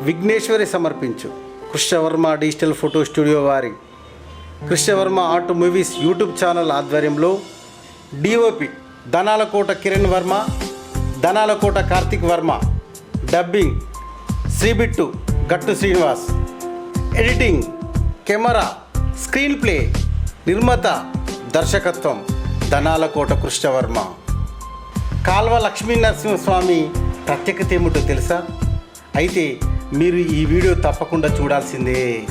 విఘ్నేశ్వరి సమర్పించు. Krishnavarma digital photo studio వారి. Krishnavarma art movies YouTube channel ఆధ్వర్యంలో DOP Dhanalakota Kiran Varma Dhanalakota Karthik Varma dubbing Sribittu Gattu Srinivas editing camera screenplay నిర్మాత దర్శకత్వం ధనాలకోట కృష్ణవర్మ. కాల్వ లక్ష్మీ నరసింహస్వామి ప్రత్యేకత ఏమిటో తెలుసా? అయితే మీరు ఈ వీడియో తప్పకుండా చూడాల్సిందే.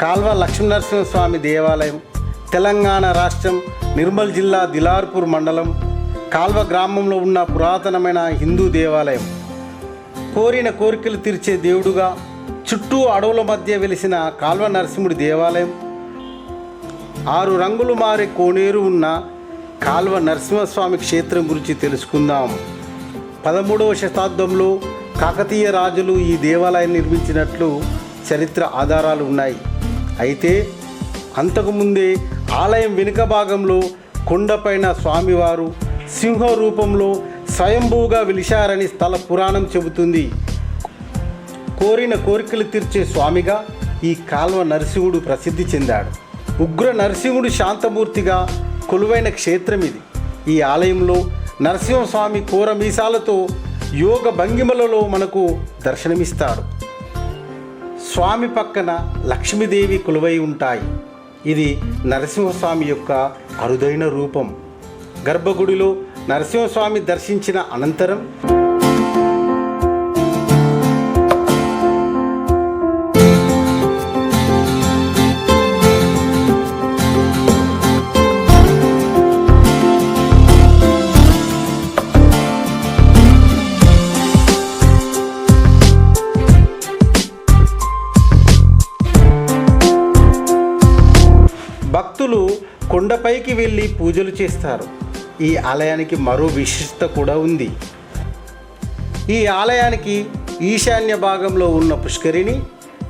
కాల్వ లక్ష్మీనరసింహస్వామి దేవాలయం తెలంగాణ రాష్ట్రం నిర్మల్ జిల్లా దిలార్పూర్ మండలం కాల్వ గ్రామంలో ఉన్న పురాతనమైన హిందూ దేవాలయం. కోరిన కోరికలు తీర్చే దేవుడుగా చుట్టూ అడవుల మధ్య వెలిసిన కాల్వ నరసింహుడి దేవాలయం ఆరు రంగులు మారే కోనేరు ఉన్న కాల్వ నరసింహస్వామి క్షేత్రం గురించి తెలుసుకుందాం. పదమూడవ శతాబ్దంలో కాకతీయ రాజులు ఈ దేవాలయం నిర్మించినట్లు చరిత్ర ఆధారాలు ఉన్నాయి. అయితే అంతకుముందే ఆలయం వెనుక భాగంలో కొండపైన స్వామివారు సింహ రూపంలో స్వయంభూగా వెలిశారని స్థల పురాణం చెబుతుంది. కోరిన కోరికలు తీర్చే స్వామిగా ఈ కాల్వ నరసింహుడు ప్రసిద్ధి చెందాడు. ఉగ్ర నరసింహుడు శాంతమూర్తిగా కొలువైన క్షేత్రం ఇది ఈ ఆలయంలో నరసింహస్వామి కోర మీసాలతో యోగ భంగిమలలో మనకు దర్శనమిస్తారు. స్వామి పక్కన లక్ష్మీదేవి కొలువై ఉంటాయి. ఇది నరసింహస్వామి యొక్క అరుదైన రూపం. గర్భగుడిలో నరసింహస్వామి దర్శించిన అనంతరం భక్తులు కొండపైకి వెళ్ళి పూజలు చేస్తారు. ఈ ఆలయానికి మరో విశిష్టత కూడా ఉంది. ఈ ఆలయానికి ఈశాన్య భాగంలో ఉన్న పుష్కరిణి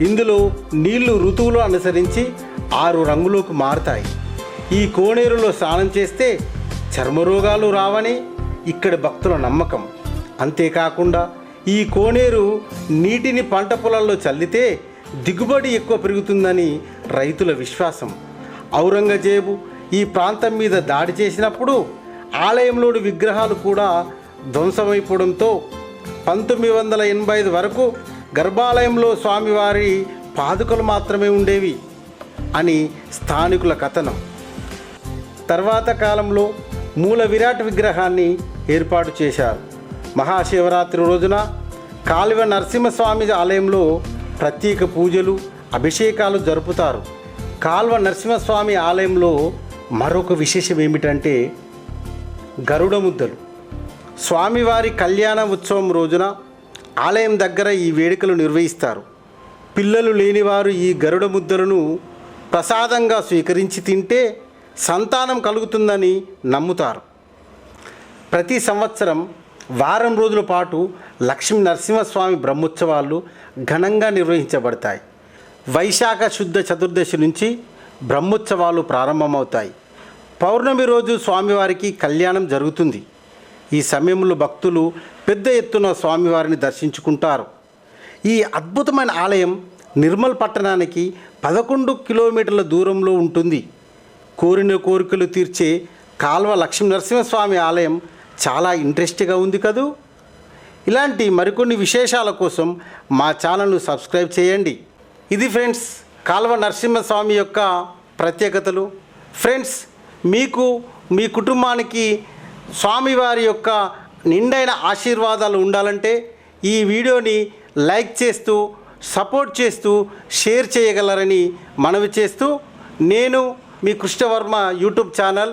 ఇందులో నీళ్ళు ఋతువులు అనుసరించి ఆరు రంగులోకి మారుతాయి. ఈ కోనేరులో స్నానం చేస్తే చర్మరోగాలు రావని ఇక్కడి భక్తుల నమ్మకం. అంతేకాకుండా ఈ కోనేరు నీటిని పంట పొలాల్లో చల్లితే దిగుబడి ఎక్కువ పెరుగుతుందని రైతుల విశ్వాసం. ఔరంగజేబు ఈ ప్రాంతం మీద దాడి చేసినప్పుడు ఆలయంలోని విగ్రహాలు కూడా ధ్వంసమైపోవడంతో పంతొమ్మిది వందల ఎనభై ఐదు వరకు గర్భాలయంలో స్వామివారి పాదుకలు మాత్రమే ఉండేవి అని స్థానికుల కథనం. తర్వాత కాలంలో మూల విరాట్ విగ్రహాన్ని ఏర్పాటు చేశారు. మహాశివరాత్రి రోజున కాలువ నరసింహస్వామి ఆలయంలో ప్రత్యేక పూజలు అభిషేకాలు జరుపుతారు. కాల్వ నరసింహస్వామి ఆలయంలో మరొక విశేషం ఏమిటంటే గరుడ ముద్దలు స్వామివారి కళ్యాణ ఉత్సవం రోజున ఆలయం దగ్గర ఈ వేడుకలు నిర్వహిస్తారు. పిల్లలు లేనివారు ఈ గరుడ ముద్దలను ప్రసాదంగా స్వీకరించి తింటే సంతానం కలుగుతుందని నమ్ముతారు. ప్రతి సంవత్సరం వారం రోజుల పాటు లక్ష్మీ నరసింహస్వామి బ్రహ్మోత్సవాలు ఘనంగా నిర్వహించబడతాయి. వైశాఖ శుద్ధ చతుర్దశి నుంచి బ్రహ్మోత్సవాలు ప్రారంభమవుతాయి. పౌర్ణమి రోజు స్వామివారికి కళ్యాణం జరుగుతుంది. ఈ సమయంలో భక్తులు పెద్ద ఎత్తున స్వామివారిని దర్శించుకుంటారు. ఈ అద్భుతమైన ఆలయం నిర్మల్ పట్టణానికి పదకొండు కిలోమీటర్ల దూరంలో ఉంటుంది. కోరిన కోరికలు తీర్చే కాల్వ లక్ష్మీ నరసింహస్వామి ఆలయం చాలా ఇంట్రెస్ట్గా ఉంది కదూ? ఇలాంటి మరికొన్ని విశేషాల కోసం మా ఛానల్ను సబ్స్క్రైబ్ చేయండి. ఇది ఫ్రెండ్స్ కాల్వ నరసింహస్వామి యొక్క ప్రత్యేకతలు. ఫ్రెండ్స్ మీకు మీ కుటుంబానికి స్వామివారి యొక్క నిండైన ఆశీర్వాదాలు ఉండాలంటే ఈ వీడియోని లైక్ చేస్తూ సపోర్ట్ చేస్తూ షేర్ చేయగలరని మనవి చేస్తూ నేను మీ కృష్ణవర్మ యూట్యూబ్ ఛానల్